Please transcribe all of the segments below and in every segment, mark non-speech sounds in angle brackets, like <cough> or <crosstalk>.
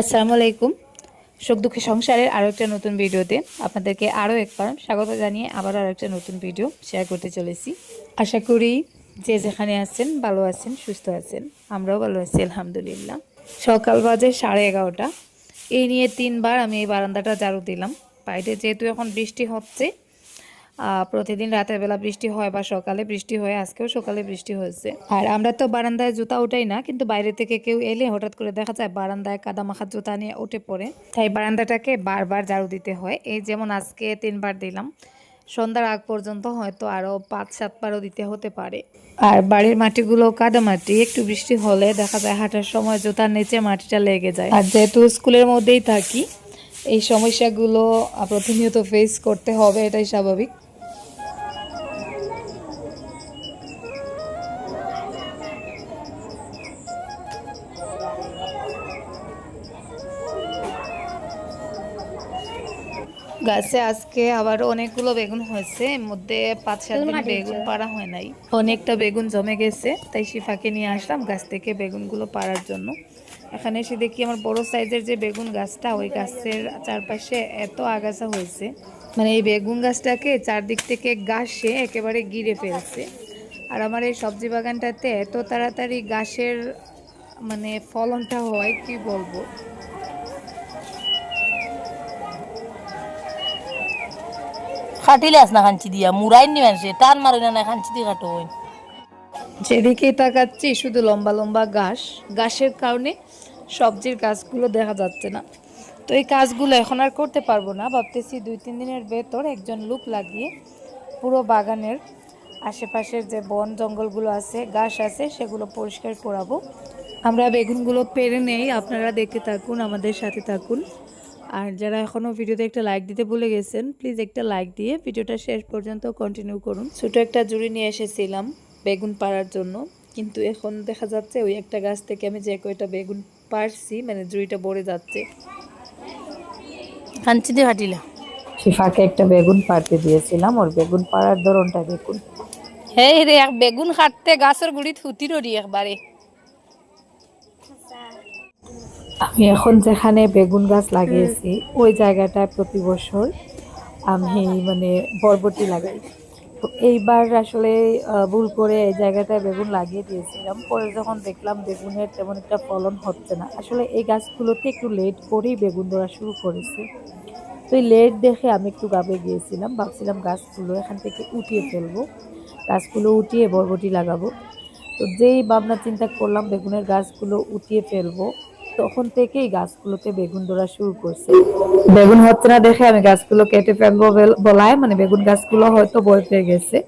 আসসালামু আলাইকুম। সুখ দুঃখে সংসারের আরও একটা নতুন ভিডিওতে আপনাদেরকে আরও একবার স্বাগত জানিয়ে আবার আরও একটা নতুন ভিডিও শেয়ার করতে চলেছি। আশা করি যে যেখানে আছেন ভালো আছেন, সুস্থ আছেন, আমরাও ভালো আছি, আলহামদুলিল্লাহ। সকাল বাজে সাড়ে এগারোটা। এই নিয়ে তিনবার আমি এই বারান্দাটা ঝাড়ু দিলাম। বাইরে যেহেতু এখন বৃষ্টি হচ্ছে প্রতিদিন রাতের বেলা বৃষ্টি হয় বা সকালে বৃষ্টি হয়, আজকেও সকালে বৃষ্টি হয়েছে। আর আমরা তো বারান্দায় জুতা উঠাই না, কিন্তু বাইরে থেকে কেউ এলে হঠাৎ করে দেখা যায় বারান্দায় কাদা মাখা জুতা নিয়ে উঠে পড়ে। তাই বারান্দাটাকে বারবার ঝাড়ু দিতে হয়। এই যেমন আজকে তিনবার দিলাম, সন্ধ্যার আগ পর্যন্ত হয়তো আরও পাঁচ, সাতবারও দিতে হতে পারে। আর বাড়ির মাটিগুলো কাদা মাটি, একটু বৃষ্টি হলে দেখা যায় হাঁটার সময় জুতার নিচে মাটিটা লেগে যায়। আর যেহেতু স্কুলের মধ্যেই থাকি, এই সমস্যাগুলো প্রতিনিয়ত ফেস করতে হবে, এটাই স্বাভাবিক। গাছে আজকে আবার অনেকগুলো বেগুন হয়েছে। এর মধ্যে পাঁচ সাত দিন বেগুন পাড়া হয় নাই। অনেকটা বেগুন জমে গেছে তাই শিফাকে নিয়ে আসলাম গাছ থেকে বেগুনগুলো পাড়ার জন্য। এখানে এসে দেখি আমার বড় সাইজের যে বেগুন গাছটা ওই গাছের চারপাশে এত আগাছা হয়েছে। মানে এই বেগুন গাছটাকে চারদিক থেকে ঘাসে একেবারে গিরে ফেলছে। আর আমার এই সবজি বাগানটাতে এত তাড়াতাড়ি গাছের মানে ফলনটা হয় কি বলব? খাটিলে আস না খাঞ্চি দিয়া মুরাই নি মানুষে টান মারে না খাঞ্চি দিয়ে কাটো যেদিকে তাকাচ্ছি, শুধু লম্বা লম্বা ঘাস। ঘাসের কারণে সবজির গাছগুলো দেখা যাচ্ছে না। তো এই কাজগুলো এখন আর করতে পারব না। ভাবতেছি দুই তিন দিনের ভেতর একজন লোক লাগিয়ে পুরো বাগানের আশেপাশের যে বন জঙ্গলগুলো আছে, ঘাস আছে, সেগুলো পরিষ্কার করাবো। আমরা বেগুনগুলো পেরে নেই, আপনারা দেখতে থাকুন, আমাদের সাথে থাকুন। আর যারা এখনও ভিডিওতে একটা লাইক দিতে ভুলে গেছেন প্লিজ একটা লাইক দিয়ে ভিডিওটা শেষ পর্যন্ত কন্টিনিউ করুন। ছোট একটা জুড়ি নিয়ে এসেছিলাম বেগুন পাড়ার জন্য কিন্তু এখন দেখা যাচ্ছে ওই একটা গাছ থেকে আমি যে কয়টা বেগুন পারছি মানে জুড়িটা ভরে যাচ্ছে। খাঞ্চি দিয়ে কাটিলা শিফাকে একটা বেগুন পাড়তে দিয়েছিলাম ওর বেগুন পাড়ার ধরনটা দেখুন। হে রে এক বেগুন কাটতে গাছের গুড়িত হুতি রড়ি একবারে। আমি এখন যেখানে বেগুন গাছ লাগিয়েছি ওই জায়গাটায় প্রতি বছর আমি মানে বরবটি লাগাই। তো এইবার আসলে ভুল করে এই জায়গাটায় বেগুন লাগিয়ে দিয়েছিলাম। পরে যখন দেখলাম বেগুনের তেমন একটা ফলন হচ্ছে না আসলে এই গাছগুলোতে একটু লেট করেই বেগুন ধরা শুরু করেছে। তো এই লেট দেখে আমি একটু গাবে গিয়েছিলাম ভাবছিলাম গাছগুলো এখান থেকে উঠিয়ে ফেলব গাছগুলো উঠিয়ে বরবটি লাগাবো। তো যেই ভাবনা চিন্তা করলাম বেগুনের গাছগুলো উঠিয়ে ফেলব তখন থেকেই গাছগুলোতে বেগুন ধরা শুরু করছে। বেগুন হচ্ছে না দেখে আমি গাছগুলো কেটে ফেলব বলায় মানে বেগুন গাছগুলো হয়তো বয় পেয়ে গেছে।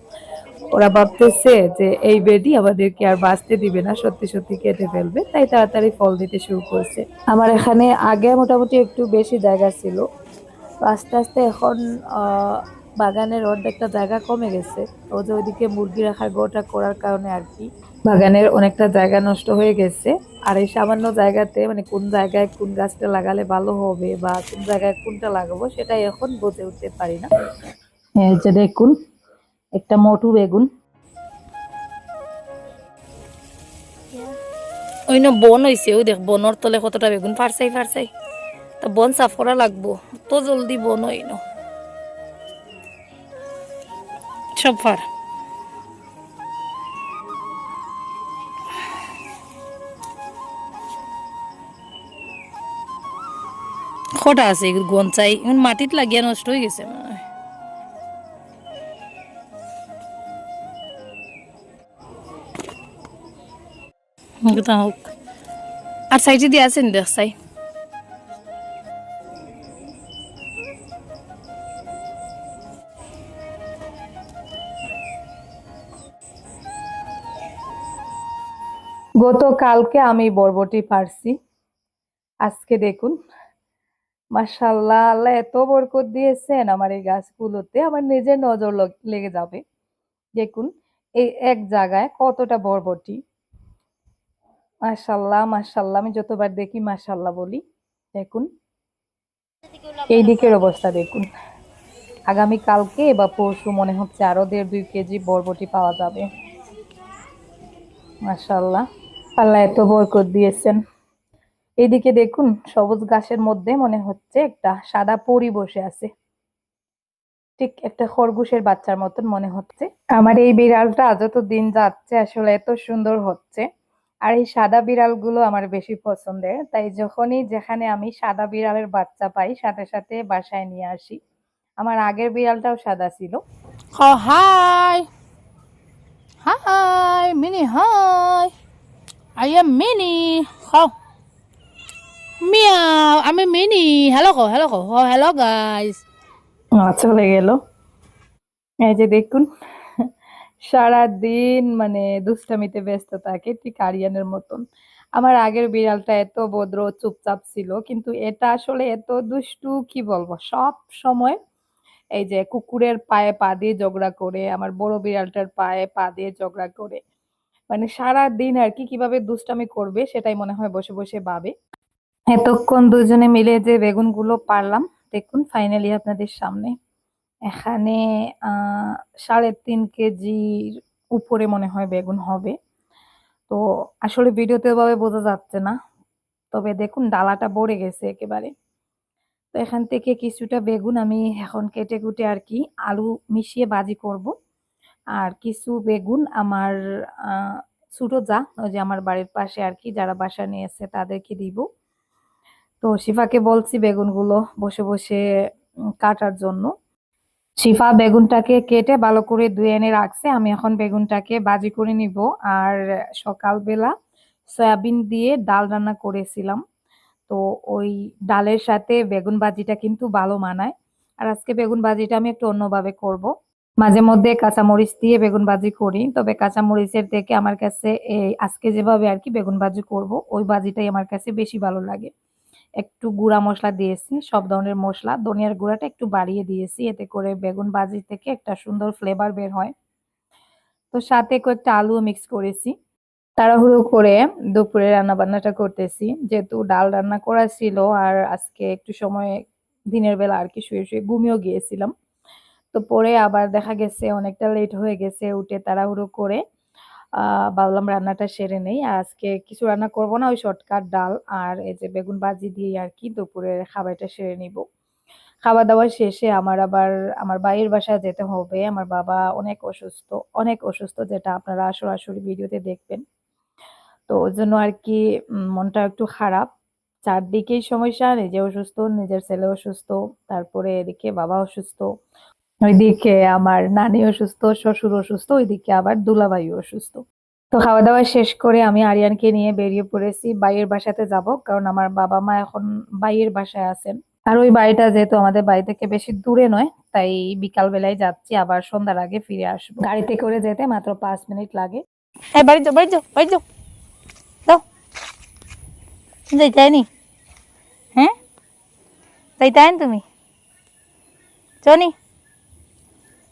ওরা ভাবতেছে যে এই বেডি আমাদেরকে আর বাঁচতে দিবে না, সত্যি সত্যি কেটে ফেলবে, তাই তাড়াতাড়ি ফল দিতে শুরু করছে। আমার এখানে আগে মোটামুটি একটু বেশি জায়গা ছিল। আস্তে আস্তে এখন বাগানের অর্ধেকটা জায়গা কমে গেছে। ও যে ওইদিকে মুরগি রাখার গোটা করার কারণে আর কি। বাগানের অনেকটা জায়গা নষ্ট হয়ে গেছে। আর এই সামান্য জায়গাতে মানে কোন জায়গায় কোন গাছটা লাগালে ভালো হবে বা কোন জায়গায় কোনটা লাগাবো সেটাই এখন বুঝে উঠতে পারি না। যে দেখুন, একটা মোটু বেগুন। ওই না বন হইছে, ওই দেখ বনর তলে কতটা বেগুন ফারসাই ফারসাই। তা বন সাফ করা লাগবো, তো জলদি বন হই ন। সব ফার। কটা আছে গঞ্চাই মাটিত লাগিয়া নষ্ট হয়ে গেছে আর সাইডে দিয়ে আছেন দেখ সাই গতকালকে আমি বরবটি পারছি আজকে দেখুন মাশাল্লাহ, আল্লাহ এত বরকত দিয়েছেন আমার এই গাছগুলোতে। আমার নিজের নজর লেগে যাবে। দেখুন, এই এক জায়গায় কতটা বরবটি। মাশাল্লাহ মাশাল্লাহ, আমি যতবার দেখি মাশাল্লাহ বলি। দেখুন। এই দিকের অবস্থা দেখুন। আগামী কালকে বা পরশু মনে হচ্ছে আরও দেড় দুই কেজি বরবটি পাওয়া যাবে। মাশাল্লাহ, আল্লাহ এত বরকত দিয়েছেন। এইদিকে দেখুন সবুজ ঘাসের মধ্যে মনে হচ্ছে একটা সাদা পরি বসে আছে ঠিক একটা খরগোশের বাচ্চার মতন মনে হচ্ছে আমার এই বিড়ালটা যত দিন যাচ্ছে আসলে এত সুন্দর হচ্ছে আর এই সাদা বিড়ালগুলো আমার বেশি পছন্দের তাই যখনই যেখানে আমি সাদা বিড়ালের বাচ্চা পাই সাথে সাথে বাসায় নিয়ে আসি আমার আগের বিড়ালটাও সাদা ছিল Oh, hi. Hi, Minnie, hi. I am Minnie. Minnie. Hello, go, hello, go. Oh, hello, guys. আহ, চলে গেল এই যে দেখুন সারা দিন মানে দুষ্টামিতে ব্যস্ত থাকে ঠিক আরিয়ানের মতন আমার আগের বিড়ালটা এত ভদ্র চুপচাপ ছিল কিন্তু এটা আসলে এত দুষ্টু কি বলব সব সময় এই যে কুকুরের পায়ে পা দিয়ে ঝগড়া করে আমার বড় বিড়ালটার পায়ে পা দিয়ে ঝগড়া করে মানে সারা দিন আর কি কীভাবে দুষ্টামি করবে সেটাই মনে হয় বসে বসে ভাবে এতক্ষণ দুজনে মিলে যে বেগুনগুলো পারলাম, দেখুন ফাইনালি আপনাদের সামনে। এখানে সাড়ে তিন কেজির উপরে মনে হয় বেগুন হবে। তো আসলে ভিডিওতে ভাবে বোঝা যাচ্ছে না, তবে দেখুন ডালাটা ভরে গেছে একেবারে। তো এখান থেকে কিছুটা বেগুন আমি এখন কেটে কুটে আর কি আলু মিশিয়ে বাজি করব। আর কিছু বেগুন আমার ছোট যা, ওই যে আমার বাড়ির পাশে আর কি, যারা বাসা নিয়েছে তাদেরকে দিব। তো শিফাকে বলছি বেগুনগুলো বসে বসে কাটার জন্য। শিফা বেগুনটাকে কেটে ভালো করে ধুয়ে এনে রাখছে। আমি এখন বেগুনটাকে বাজি করে নিব। আর সকালবেলা সয়াবিন দিয়ে ডাল রান্না করেছিলাম। তো ওই ডালের সাথে বেগুন ভাজিটা কিন্তু ভালো মানায়। আর আজকে বেগুন ভাজিটা আমি একটু অন্যভাবে করব। মাঝে মধ্যে কাঁচামরিচ দিয়ে বেগুন ভাজি করি। তবে কাঁচামরিচের থেকে আমার কাছে এই আজকে যেভাবে আর কি বেগুন ভাজি করব, ওই ভাজিটাই আমার কাছে বেশি ভালো লাগে। একটু গুঁড়া মশলা দিয়েছি, সব ধরনের মশলা। ধনিয়ার গুঁড়াটা একটু বাড়িয়ে দিয়েছি, এতে করে বেগুন ভাজি থেকে একটা সুন্দর ফ্লেভার বের হয়। তো সাথে কয়েকটা আলু মিক্স করেছি। তাড়াহুড়ো করে দুপুরে রান্না বান্নাটা করতেছি। যেহেতু ডাল রান্না করা ছিল আর আজকে একটু সময়, দিনের বেলা আর কি শুয়ে শুয়ে ঘুমিয়েও গিয়েছিলাম। তো পরে আবার দেখা গেছে অনেকটা লেট হয়ে গেছে, উঠে তাড়াহুড়ো করে ভাবলাম রান্নাটা সেরে নেই। আর আজকে কিছু রান্না করব না, ওই শর্টকাট ডাল আর এই যে বেগুন ভাজি দিয়ে আর কি দুপুরের খাবারটা সেরে নিব। খাওয়া দাওয়া শেষে আমার আবার, আমার বাইরের বাসায় যেতে হবে। আমার বাবা অনেক অসুস্থ অনেক অসুস্থ, যেটা আপনারা সরাসরি ভিডিওতে দেখবেন। তো ওই জন্য আর কি মনটা একটু খারাপ। চারদিকেই সমস্যা, নিজে অসুস্থ, নিজের ছেলে অসুস্থ, তারপরে এদিকে বাবা অসুস্থ। ওইদিকে আমার নানি অসুস্থ, শ্বশুর অসুস্থ, ওইদিকে আবার দুলাভাই অসুস্থ। তো খাওয়া দাওয়া শেষ করে আমি আরিয়ানকে নিয়ে বেরিয়ে পড়েছি বাইয়ের বাসাতে যাব, কারণ আমার বাবা মা এখন বাইয়ের বাসায় আছেন। আর ওই বাড়িটা যেহেতু আমাদের বাড়ি থেকে বেশি দূরে নয়, তাই বিকাল বেলায় যাচ্ছি, আবার সন্ধ্যার আগে ফিরে আসব। গাড়িতে করে যেতে মাত্র পাঁচ মিনিট লাগে। এই বাড়ি যাও, বাড়ি হ্যাঁ? তুমি। চনি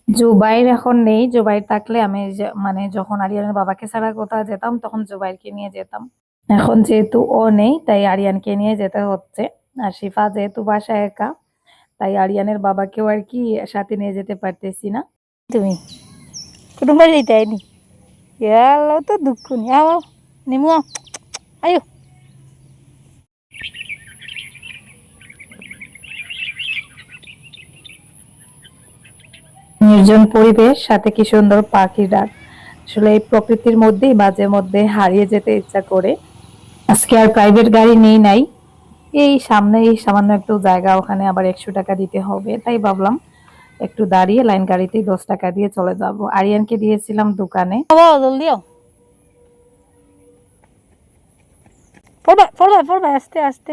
জুবাইর এখন নেই। জুবাইর থাকলে আমি মানে যখন আরিয়ানের বাবাকে ছাড়া কোথাও যেতাম, তখন জুবাইরকে নিয়ে যেতাম। এখন যেহেতু ও নেই, তাই আরিয়ানকে নিয়ে যেতে হচ্ছে। আর শিফা যেহেতু বাসা একা, তাই আরিয়ানের বাবাকেও আর কি সাথে নিয়ে যেতে পারতেছি না। তুমি? যাইতে আইনি এলো তো দুঃখ নি আও নিমু। আয়ো। নির্জন পরিবেশ সাথে কি সুন্দর পাখির ডাক। আসলে এই প্রকৃতির মধ্যেই মাঝে মধ্যে হারিয়ে যেতে ইচ্ছা করে। আজকে আর প্রাইভেট গাড়ি নেই নাই। এই সামনে এই সামান্য একটু জায়গা ওখানে আবার একশো টাকা দিতে হবে। তাই ভাবলাম একটু দাঁড়িয়ে লাইন গাড়িতেই দশ টাকা দিয়ে চলে যাব। আরিয়ানকে দিয়েছিলাম দোকানে। আস্তে আস্তে।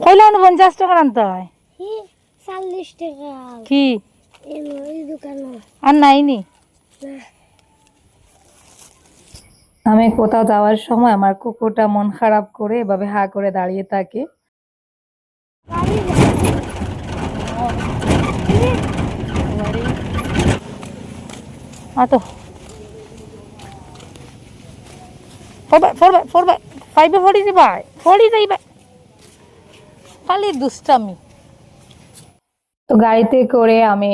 কইলে পঞ্চাশ টাকা আনতে হয়। চল্লিশ টাকা। কি? আমি কোথাও যাওয়ার সময় আমার কুকুরটা মন খারাপ করে এভাবে হা করে দাঁড়িয়ে থাকে। আতো ফাইভে পড়ি যাবা পড়ি যাইবা খালি দুষ্টামি। তো গাড়িতে করে আমি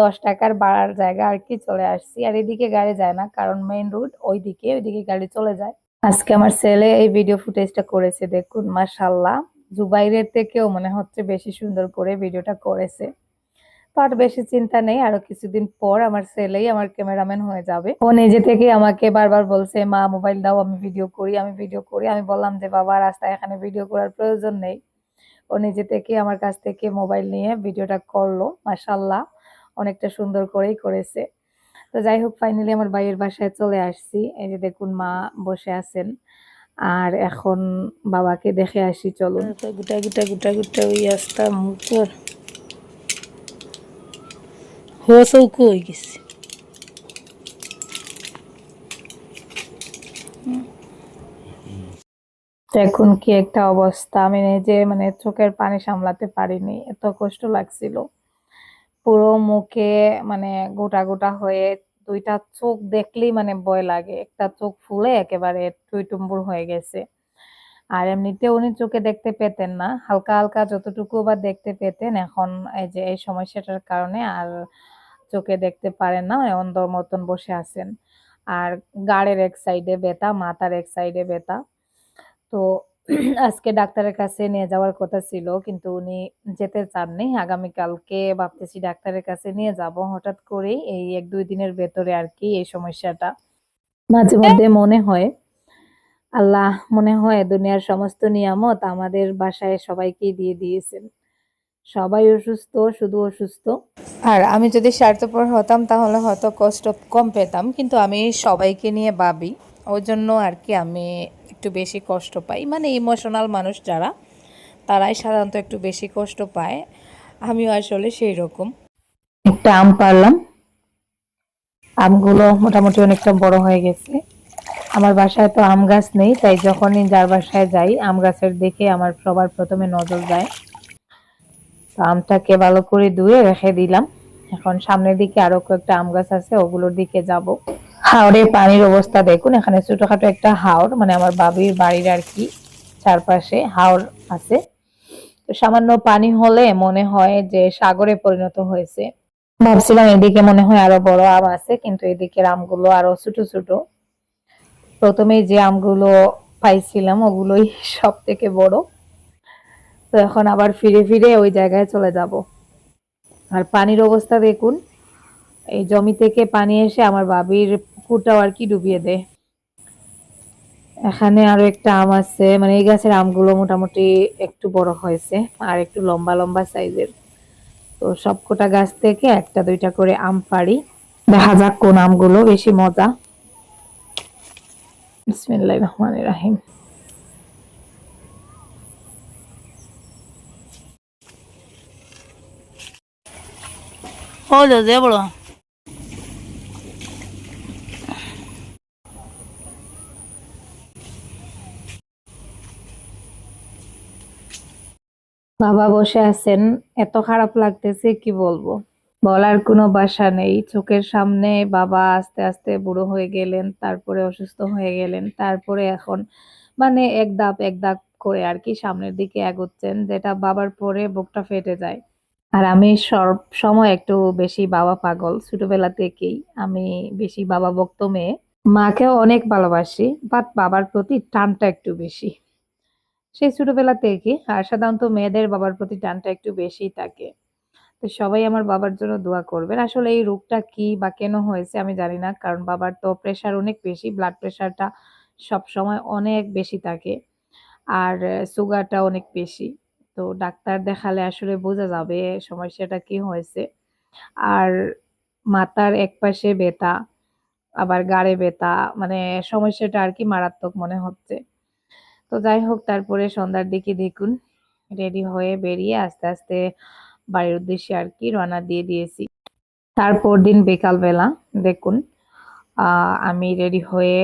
দশ টাকার বাড়ার জায়গা আর কি চলে আসছি। আর এদিকে গাড়ি যায় না, কারণ মেইন রোড ওইদিকে ওইদিকে গাড়ি চলে যায়। আজকে আমার ছেলে এই ভিডিও ফুটেজটা করেছে, দেখুন মাশাল্লাহ জুবাইরের থেকেও মনে হচ্ছে বেশি সুন্দর করে ভিডিওটা করেছে। আর বেশি চিন্তা নেই। আরও কিছুদিন পর আমার ছেলেই আমার ক্যামেরাম্যান হয়ে যাবে। ও নিজে থেকে আমাকে বারবার বলছে, মা মোবাইল দাও, আমি ভিডিও করি, আমি ভিডিও করি। আমি বললাম যে, বাবা, রাস্তায় এখানে ভিডিও করার প্রয়োজন নেই। ও নিজে থেকে আমার কাছ থেকে মোবাইল নিয়ে ভিডিওটা করল। মাশাল্লাহ অনেকটা সুন্দর করেই করেছে। তো যাই হোক ফাইনালি আমার ভাইয়ের বাসায় চলে আসছি। এই যে দেখুন, মা বসে আছেন। আর এখন বাবাকে দেখে আসি তারপর গুটা গুটা গুটা গুটা ওই আস্তা মুখর হো চৌকো হয়ে গেছে দেখুন কি একটা অবস্থা। আমি নিজে মানে চোখের পানি সামলাতে পারিনি। এত কষ্ট লাগছিল। পুরো মুখে মানে গোটা গোটা হয়ে দুইটা চোখ দেখলেই মানে ভয় লাগে। একটা চোখ ফুলে একেবারে টুইটুম্বুর হয়ে গেছে। আর এমনিতে উনি চোখে দেখতে পেতেন না। হালকা হালকা যতটুকু বা দেখতে পেতেন, এখন এই যে এই সমস্যাটার কারণে আর চোখে দেখতে পারেন না মানে অন্ধর মতন বসে আছেন। আর গাড়ের এক সাইডে ব্যথা মাথার এক সাইডে ব্যথা। তো <clears throat> আজকে ডাক্তারের কাছে নিয়ে যাওয়ার কথা ছিল কিন্তু উনি যেতে চাননি। আগামীকালকে ভাবতেছি ডাক্তারের কাছে নিয়ে যাব। হঠাৎ করেই এই এক দুই দিনের ভেতরে আর কি এই সমস্যাটা। মাঝে মধ্যে মনে হয় আল্লাহ মনে হয় দুনিয়ার সমস্ত নিয়ামত আমাদের বাসায় সবাইকে দিয়ে দিয়েছেন। সবাই অসুস্থ শুধু অসুস্থ। আর আমি যদি স্বার্থপর হতাম তাহলে হয়তো কষ্ট কম পেতাম কিন্তু আমি সবাইকে নিয়ে ভাবি। ওই জন্য আর কি আমি একটু বেশি কষ্ট পাই। মানে ইমোশনাল মানুষ যারা তারাই সাধারণত একটু বেশি কষ্ট পায়। আমিও আসলে সেই রকম একটা আম পারলাম। আমগুলো মোটামুটি অনেকটা বড় হয়ে গেছে। আমার বাসায় তো আম গাছ নেই তাই যখনই যার বাসায় যাই আম গাছের দিকে আমার সবার প্রথমে নজর যায়। তো আমটাকে ভালো করে ধুয়ে রেখে দিলাম। এখন সামনের দিকে আরও কয়েকটা আম গাছ আছে, ওগুলোর দিকে যাব। হাওড়ে পানির অবস্থা দেখুন, এখানে ছোটখাটো একটা হাওড় মানে আমার বাবির বাড়ির আর কি, চারপাশে হাওড় আছে। তো সামান্য পানি হলে মনে হয় যে সাগরে পরিণত হয়েছে। ভাবছিলাম এদিকে মনে হয় আরও বড় আম আছে, কিন্তু এদিকের আমগুলো আরও ছোট ছোট। প্রথমে যে আমগুলো পাইছিলাম, ওগুলোই সব থেকে বড়। তো এখন আবার ফিরে ফিরে ওই জায়গায় চলে যাব। আর পানির অবস্থা দেখুন। এই জমি থেকে পানি এসে আমার বাবির পুকুরটাও আর কি ডুবিয়ে দেয়। এখানে আরও একটা আম আছে মানে এই গাছের আমগুলো মোটামুটি একটু বড় হয়েছে আর একটু লম্বা লম্বা সাইজের। তো সবকটা গাছ থেকে একটা দুইটা করে আম পাড়ি। দেখা যাক কোন আমগুলো বেশি মজা। বিসমিল্লাহির রহমানির রাহিম। যে বড় বাবা বসে আছেন, এত খারাপ লাগতেছে, কি বলব? বলার কোনো বাসা নেই। চোখের সামনে বাবা আস্তে আস্তে বুড়ো হয়ে গেলেন, তারপরে অসুস্থ হয়ে গেলেন, তারপরে এখন মানে এক ধাপ এক ধাপ করে আর কি সামনের দিকে এগোচ্ছেন, যেটা বাবার পরে বুকটা ফেটে যায়। আর আমি সব সময় একটু বেশি বাবা পাগল। ছোটবেলা থেকেই আমি বেশি বাবা ভক্ত মেয়ে। মাকেও অনেক ভালোবাসি বাট বাবার প্রতি টানটা একটু বেশি। সেই ছোটবেলা থেকে আর সাধারণত মেয়েদের বাবার প্রতি টানটা একটু বেশি থাকে। তো সবাই আমার বাবার জন্য দোয়া করবেন। আসলে এই রোগটা কি বা কেন হয়েছে আমি জানি না, কারণ বাবার তো প্রেশার অনেক বেশি ব্লাড প্রেশারটা সব সময় অনেক বেশি থাকে। আর সুগারটা অনেক বেশি। তো ডাক্তার দেখালে আসলে বোঝা যাবে সমস্যাটা কি হয়েছে। আর মাথার একপাশে ব্যথা, আবার গাড়ে ব্যথা মানে সমস্যাটা আর কি মারাত্মক মনে হচ্ছে। তো যাই হোক, তারপরে সন্ধ্যার দিকে দেখুন, রেডি হয়ে বেরিয়ে আস্তে আস্তে বাড়ির উদ্দেশ্যে আর কি রওনা দিয়ে দিয়েছি। তারপর দিন বিকালবেলা দেখুন আমি রেডি হয়ে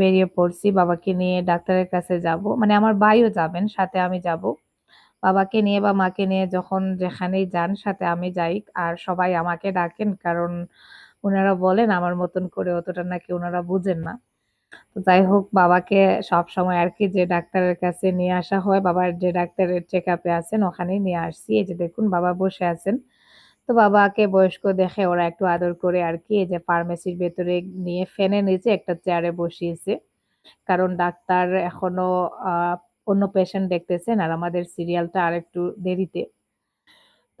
বেরিয়ে পড়ছি, বাবাকে নিয়ে ডাক্তারের কাছে যাব। মানে আমার ভাইও যাবেন, সাথে আমি যাব। বাবাকে নিয়ে বা মাকে নিয়ে যখন যেখানেই যান সাথে আমি যাই আর সবাই আমাকে ডাকেন, কারণ ওনারা বলেন আমার মতন করে অতটা নাকি ওনারা বুঝেন না। তো যাই হোক, বাবাকে সব সময় আর কি যে ডাক্তারের কাছে নিয়ে আসা হয়, বাবার যে ডাক্তারের চেক আপে আছেন ওখানেই নিয়ে আসছি। এই যে দেখুন, বাবা বসে আছেন। তো বাবাকে বয়স্ক দেখে ওরা একটু আদর করে আর কি এই যে ফার্মেসির ভেতরে নিয়ে ফেনে নিচে একটা চেয়ারে বসিয়েছে। কারণ ডাক্তার এখনও অন্য পেশেন্ট দেখতেছেন আর আমাদের সিরিয়ালটা আর একটু দেরিতে।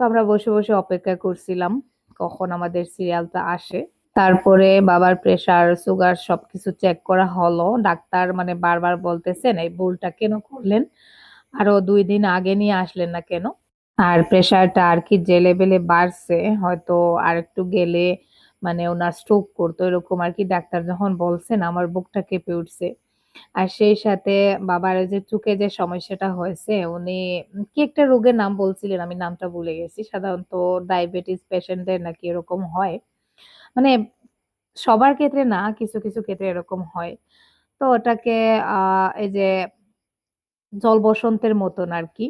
তো আমরা বসে বসে অপেক্ষা করছিলাম, কখন আমাদের সিরিয়ালটা আসে। তারপরে বাবার প্রেসার সুগার সবকিছু চেক করা হলো। ডাক্তার মানে বারবার বলতেছেন, এই ভুলটা কেন করলেন? আরও দুই দিন আগে নিয়ে আসলেন না কেন? আর প্রেসারটা আর কি যে লেভেলে বাড়ছে, হয়তো আর একটু গেলে মানে ওনার স্ট্রোক করতো, এরকম আর কি ডাক্তার যখন বলছেন, আমার বুকটা কেঁপে উঠছে। আর সেই সাথে বাবার যে চোখে যে সমস্যাটা হয়েছে, উনি কি একটা রোগের নাম বলছিলেন, আমি নামটা ভুলে গেছি, সাধারণত ডায়াবেটিস পেশেন্টদের নাকি এরকম হয়। মানে সবার ক্ষেত্রে না, কিছু কিছু ক্ষেত্রে এরকম হয়। তো ওটাকে, আহ, এই যে জল বসন্তের মতন আর কি।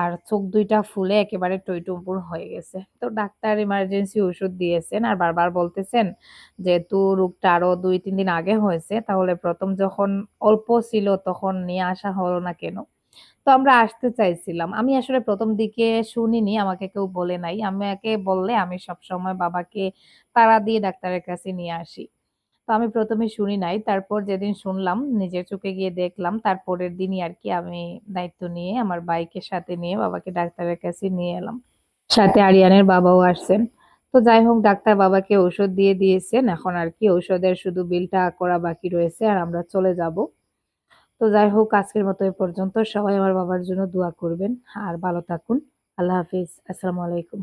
আর চোখ দুইটা ফুলে একেবারে টইটুম্বুর হয়ে গেছে। তো ডাক্তার ইমার্জেন্সি ওষুধ দিয়েছেন আর বারবার বলতেছেন যেহেতু রোগটা আরও দুই, তিন দিন আগে হয়েছে, তাহলে প্রথম যখন অল্প ছিল তখন নিয়ে আসা হলো না কেন? তো আমরা আসতে চাইছিলাম। আমি আসলে প্রথম দিকে শুনিনি, আমাকে কেউ বলে নাই। আমাকে বললে আমি সব সময় বাবাকে তাড়া দিয়ে ডাক্তারের কাছে নিয়ে আসি। তো আমি প্রথমে শুনি নাই। তারপর যেদিন শুনলাম, নিজের চোখে গিয়ে দেখলাম, তারপরের দিনই আর কি আমি দায়িত্ব নিয়ে, আমার বাইকের সাথে নিয়ে, বাবাকে ডাক্তারের কাছে নিয়ে এলাম। সাথে আরিয়ানের বাবাও আসছেন। তো যাই হোক, ডাক্তার বাবাকে ঔষধ দিয়ে দিয়েছেন। এখন আর কি ঔষধের শুধু বিলটা করা বাকি রয়েছে আর আমরা চলে যাব। তো যাই হোক, আজকের মতো এ পর্যন্ত। সবাই আমার বাবার জন্য দোয়া করবেন। আর ভালো থাকুন। আল্লাহ হাফিজ। আসসালামু আলাইকুম।